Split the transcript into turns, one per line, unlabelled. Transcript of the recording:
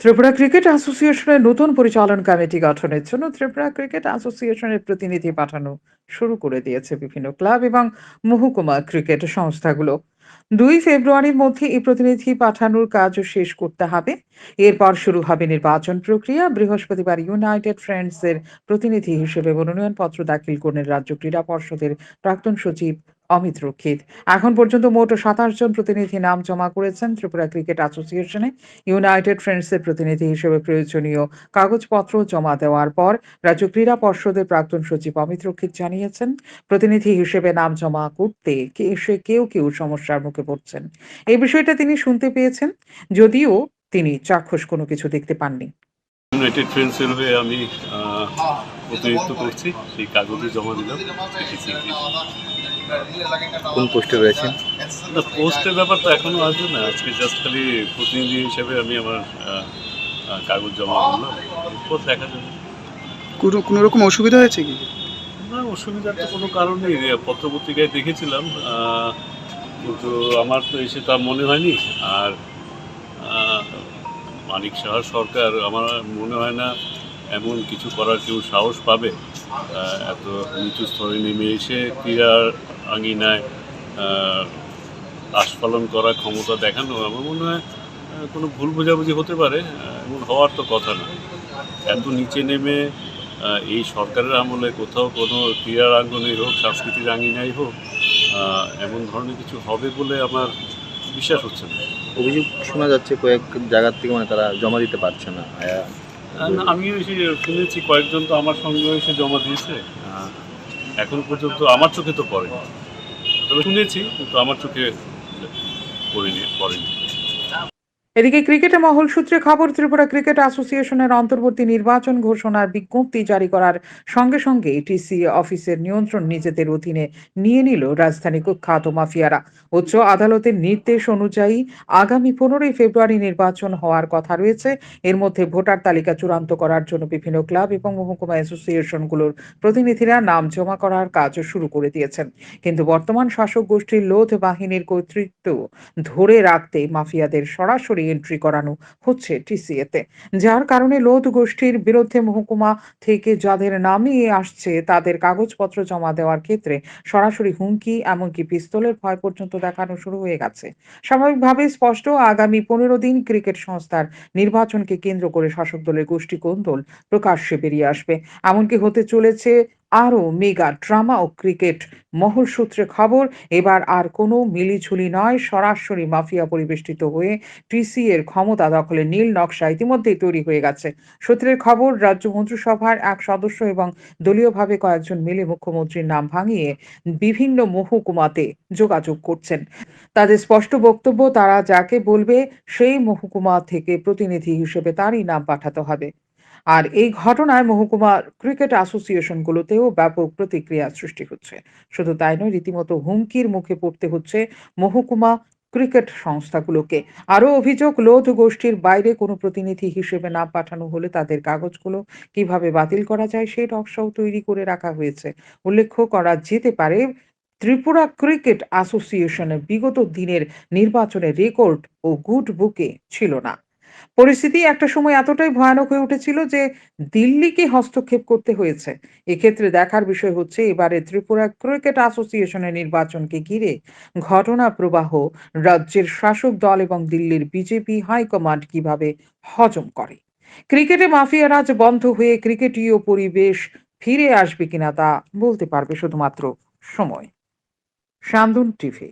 Tripura cricket অ্যাসোসিয়েশনের নতুন পরিচালন কমিটি গঠনের জন্য ত্রিপুরা ক্রিকেট অ্যাসোসিয়েশনের প্রতিনিধি পাঠানো শুরু করে দিয়েছে বিভিন্ন ক্লাব এবং মহকুমা ক্রিকেট সংস্থাগুলো। দুই ফেব্রুয়ারির মধ্যে এই প্রতিনিধি পাঠানোর কাজ শেষ করতে হবে। এরপর শুরু হবে নির্বাচন প্রক্রিয়া। বৃহস্পতিবার ইউনাইটেড ফ্রেন্ডস এর প্রতিনিধি হিসেবে মনোনয়নপত্র দাখিল করলেন রাজ্য ক্রীড়া পর্ষদের প্রাক্তন সচিব অমিত রক্ষিত। এখন পর্যন্ত মোট সাতাশ জন প্রতিনিধি নাম জমা করেছেন ত্রিপুরা ক্রিকেট অ্যাসোসিয়েশনে। ইউনাইটেড ফ্রেন্ডসের প্রতিনিধি হিসেবে প্রয়োজনীয় কাগজপত্র জমা দেওয়ার পর রাজ্য ক্রীড়া পর্ষদের প্রাক্তন সচিব অমিত রক্ষিত জানিয়েছেন, প্রতিনিধি হিসেবে নাম জমা করতে সে কেউ কেউ সমস্যার মুখে পড়ছেন। এই বিষয়টা তিনি শুনতে পেয়েছেন, যদিও তিনি চাক্ষুষ কোনো কিছু দেখতে পাননি।
ইউনাইটেড ফ্রেন্ডসের হয়ে আমি প্রতিনিধিত্ব করছি, সেই কাগজে জমা দিলাম
কোন পোস্টে রয়েছেন
না পোস্টের ব্যাপার তো এখনও আসবে না। আজকে জাস্ট খালি প্রতিনিধি হিসেবে আমি আমার কাগজ জমা করলাম। এরপর দেখা যাবে।
কোনো কোনো রকম অসুবিধা হয়েছে কি?
না অসুবিধার তো কোনো কারণ নেই। পত্র পত্রিকায় দেখেছিলাম কিন্তু আমার তো এসে তা মনে হয়নি। আর মানিক সাহার সরকার আমার মনে হয় না এমন কিছু করার কেউ সাহস পাবে? এত নিচু স্তরে নেমে এসে ক্রীড়ার আঙিনায় আস্ফালন করার ক্ষমতা দেখানো আমার মনে হয় কোনো ভুল বোঝাবুঝি হতে পারে এমন হওয়ার তো কথা না। এত নিচে নেমে এই সরকারের আমলে কোথাও কোনো ক্রীড়ার আঙ্গনেই হোক সাংস্কৃতিক আঙ্গিনাই হোক এমন ধরনের কিছু হবে বলে আমার বিশ্বাস হচ্ছে না।
অভিযোগ শোনা যাচ্ছে কয়েক জায়গার থেকে মানে তারা জমা দিতে পারছে না,
আমিও এসে শুনেছি, কয়েকজন তো আমার সঙ্গে এসে জমা দিয়েছে। এখন পর্যন্ত আমার চোখে তো পড়েনি। তবে শুনেছি, কিন্তু আমার চোখে পড়েনি পড়েনি।
এদিকে ক্রিকেটে মহল সূত্রে খবর, ত্রিপুরা ক্রিকেট অ্যাসোসিয়েশনের অন্তর্বর্তী নির্বাচন ঘোষণার বিজ্ঞপ্তি জারি করার সঙ্গে সঙ্গে টিসি অফিসের নিয়ন্ত্রণ নিজেদের অধীনে নিয়ে নিল রাজধানী কুখ্যাত মাফিয়ারা। উচ্চ আদালতের নির্দেশ অনুযায়ী আগামী পনেরোই ফেব্রুয়ারি নির্বাচন হওয়ার কথা রয়েছে। এর মধ্যে ভোটার তালিকা চূড়ান্ত করার জন্য বিভিন্ন ক্লাব এবং মহকুমা অ্যাসোসিয়েশনগুলোর প্রতিনিধিরা নাম জমা করার কাজ শুরু করে দিয়েছেন। কিন্তু বর্তমান শাসক গোষ্ঠীর লোধ বাহিনীর কর্তৃত্ব ধরে রাখতে মাফিয়াদের সরাসরি এন্ট্রি করানো হচ্ছে টিসিএতে যার কারণে লোধ গোষ্ঠীর বিরুদ্ধে মহকুমা থেকে যাদের নামিয়ে আসছে, তাদের কাগজপত্র জমা দেওয়ার ক্ষেত্রে সরাসরি হুমকি এমনকি পিস্তলের ভয় পর্যন্ত দেখানো শুরু হয়ে গেছে। স্বাভাবিকভাবে স্পষ্ট, আগামী পনেরো দিন ক্রিকেট সংস্থার নির্বাচনকে কেন্দ্র করে শাসক দলের গোষ্ঠী কোন্দল প্রকাশ্যে বেরিয়ে আসবে। এমনকি হতে চলেছে আরও মেগা ড্রামা ও ক্রিকেট মহল সূত্রে খবর, এবার আর কোনো মিলিঝুলি নয়, সরাসরি মাফিয়া পরিবেষ্টিত হয়ে টিসি এর ক্ষমতা দখলে নীল নকশা ইতিমধ্যেই তৈরি হয়ে গেছে। সূত্রের খবর, রাজ্য মন্ত্রিসভার এক সদস্য এবং দলীয়ভাবে কয়েকজন মিলে মুখ্যমন্ত্রীর নাম ভাঙিয়ে বিভিন্ন মহকুমাতে যোগাযোগ করছেন। তাদের স্পষ্ট বক্তব্য, তারা যাকে বলবে সেই মহকুমা থেকে প্রতিনিধি হিসেবে তারই নাম পাঠাতে হবে। আর এই ঘটনায় মহকুমা ক্রিকেট অ্যাসোসিয়েশনগুলোতেও ব্যাপক প্রতিক্রিয়া সৃষ্টি হচ্ছে। শুধু তাই নয়, রীতিমতো হুমকির মুখে পড়তে হচ্ছে মহকুমা ক্রিকেট সংস্থাগুলোকে। আরও অভিযোগ, লোধ গোষ্ঠীর বাইরে কোনো প্রতিনিধি হিসেবে না পাঠানো হলে তাদের কাগজগুলো কীভাবে বাতিল করা যায় সেই নকশাও তৈরি করে রাখা হয়েছে। উল্লেখ্য, করা যেতে পারে, ত্রিপুরা ক্রিকেট অ্যাসোসিয়েশনের বিগত দিনের নির্বাচনের রেকর্ড ও গুড বুকে ছিল না। পরিস্থিতি একটা সময় এতটাই ভয়ানক হয়ে উঠেছিল যে দিল্লিকে হস্তক্ষেপ করতে হয়েছে। এক্ষেত্রে দেখার বিষয় হচ্ছে, এবারে ত্রিপুরা ক্রিকেট অ্যাসোসিয়েশনের নির্বাচনকে ঘিরে ঘটনা প্রবাহ, রাজ্যের শাসক দল এবং দিল্লির বিজেপি হাইকমান্ড কীভাবে হজম করে? ক্রিকেটে মাফিয়া রাজ বন্ধ হয়ে ক্রিকেটীয় পরিবেশ ফিরে আসবে কিনা তা বলতে পারবে শুধুমাত্র সময়। শান্দুন টিভি